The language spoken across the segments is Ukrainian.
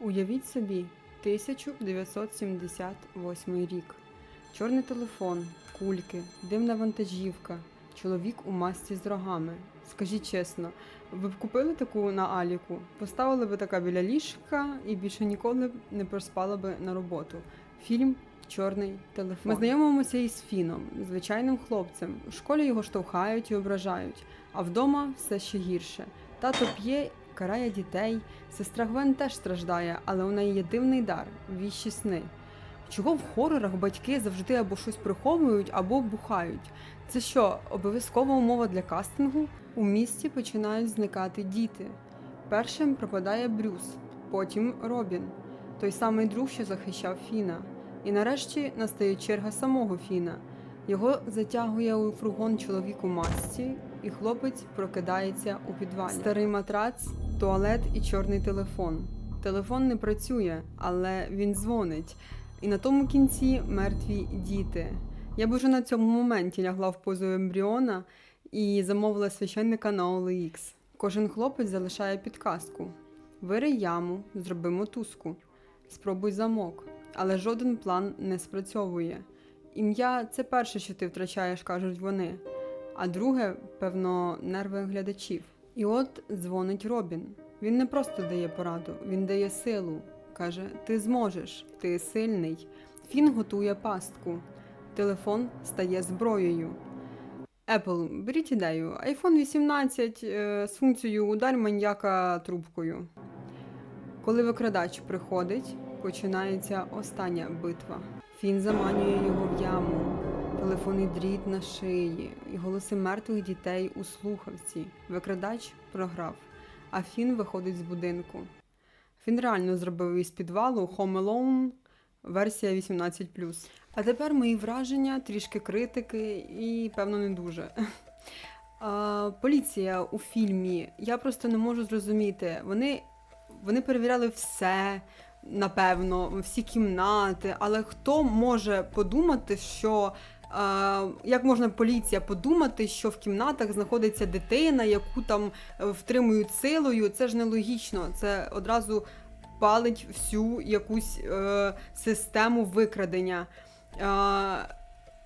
Уявіть собі, 1978 рік. Чорний телефон, кульки, димна вантажівка, чоловік у масці з рогами. Скажіть чесно, ви б купили таку на Аліку, поставили б така біля ліжка і більше ніколи б не проспали би на роботу. Фільм Чорний телефон. Ми знайомимося із Фіном, звичайним хлопцем. У школі його штовхають і ображають, а вдома все ще гірше. Тато п'є, карає дітей. Сестра Гвен теж страждає, але у неї є дивний дар віщі сни. Чого в хорорах батьки завжди або щось приховують, або бухають? Це що, обов'язкова умова для кастингу? У місті починають зникати діти. Першим пропадає Брюс, потім Робін, той самий друг, що захищав Фіна. І нарешті настає черга самого Фіна. Його затягує у фургон чоловік у масці, і хлопець прокидається у підвалі. Старий матрац, туалет і чорний телефон. Телефон не працює, але він дзвонить. І на тому кінці мертві діти. Я б уже на цьому моменті лягла в позу ембріона і замовила священника на OLX. Кожен хлопець залишає підказку: вирий яму, зроби мотузку, спробуй замок. Але жоден план не спрацьовує. Ім'я це перше, що ти втрачаєш, кажуть вони. А друге, певно, нерви глядачів. І от дзвонить Робін. Він не просто дає пораду, він дає силу. Каже: Ти зможеш, ти сильний. Фін готує пастку. Телефон стає зброєю. Apple, беріть ідею. iPhone 18 е, з функцією удар маньяка трубкою. Коли викрадач приходить, починається остання битва. Фін заманює його в яму, телефонний дріт на шиї і голоси мертвих дітей у слухавці. Викрадач програв, а Фін виходить з будинку. Фін реально зробив із підвалу Home Alone версія 18+. А тепер мої враження, трішки критики і, певно, не дуже. А, поліція у фільмі. Я просто не можу зрозуміти. Вони, вони перевіряли все, напевно, всі кімнати, але хто може подумати, що. Як можна поліція подумати, що в кімнатах знаходиться дитина, яку там е, втримують силою? Це ж нелогічно. Це одразу палить всю якусь е, систему викрадення. Е,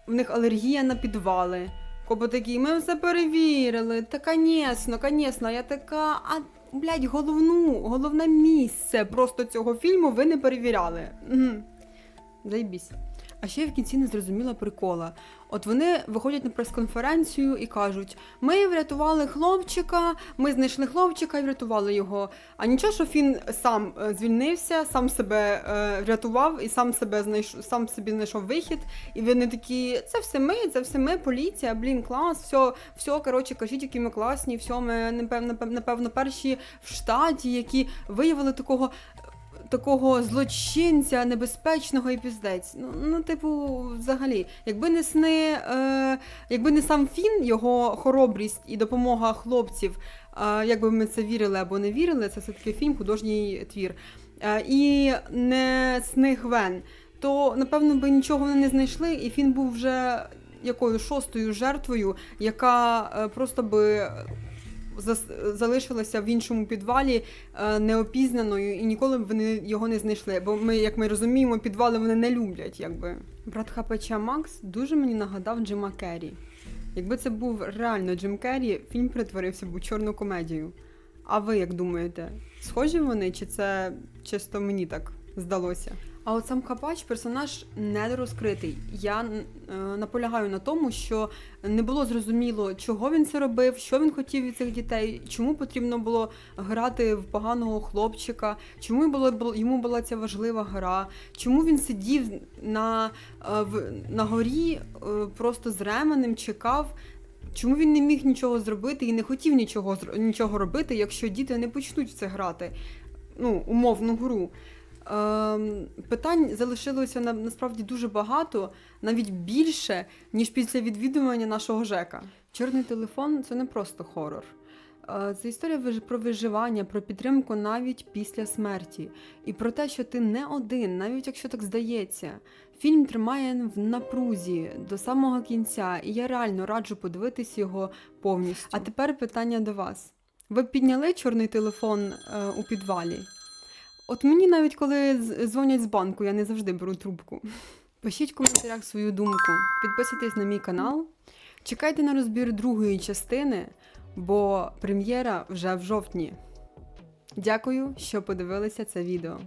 в них алергія на підвали. Копа такий, ми все перевірили. Та звісно, звісно, я така, а блядь, головну, головне місце просто цього фільму ви не перевіряли. Угу. Зайбісь. А ще в кінці не зрозуміла прикола. От вони виходять на прес-конференцію і кажуть: ми врятували хлопчика, ми знайшли хлопчика і врятували його. А нічого, що він сам е, звільнився, сам себе е, врятував і сам себе знайшов, сам собі знайшов вихід. І вони такі: це все ми, це все ми, поліція, блін, клас, все, все, коротше, кажіть, які ми класні, все, ми напевно, напевно, перші в штаті, які виявили такого такого злочинця небезпечного і піздець. Ну, ну типу, взагалі, якби не сни, е, якби не сам Фін, його хоробрість і допомога хлопців, е, якби ми це вірили або не вірили, це все-таки фільм, художній твір. Е, і не сни Гвен, то напевно би нічого вони не знайшли, і Фін був вже якою шостою жертвою, яка е, просто би залишилася в іншому підвалі е, неопізнаною, і ніколи б вони його не знайшли. Бо ми, як ми розуміємо, підвали вони не люблять. Якби брат Хапача Макс дуже мені нагадав Джима Керрі. Якби це був реально Джим Керрі, фільм перетворився б у чорну комедію. А ви як думаєте, схожі вони, чи це чисто мені так здалося? А от сам Хапач персонаж недорозкритий. Я е, наполягаю на тому, що не було зрозуміло, чого він це робив, що він хотів від цих дітей, чому потрібно було грати в поганого хлопчика, чому було, йому була ця важлива гра, чому він сидів на, е, в, на горі е, просто з ременем, чекав. Чому він не міг нічого зробити і не хотів нічого, нічого робити, якщо діти не почнуть в це грати? Ну, умовну гру. Ем, питань залишилося на, насправді дуже багато, навіть більше, ніж після відвідування нашого ЖЕКа. Чорний телефон це не просто хорор. Е, Це історія про виживання, про підтримку навіть після смерті, і про те, що ти не один, навіть якщо так здається. Фільм тримає в напрузі до самого кінця, і я реально раджу подивитись його повністю. А тепер питання до вас: ви підняли чорний телефон е, у підвалі? От мені навіть коли дзвонять з банку, я не завжди беру трубку. Пишіть в коментарях свою думку, підписуйтесь на мій канал. Чекайте на розбір другої частини, бо прем'єра вже в жовтні. Дякую, що подивилися це відео.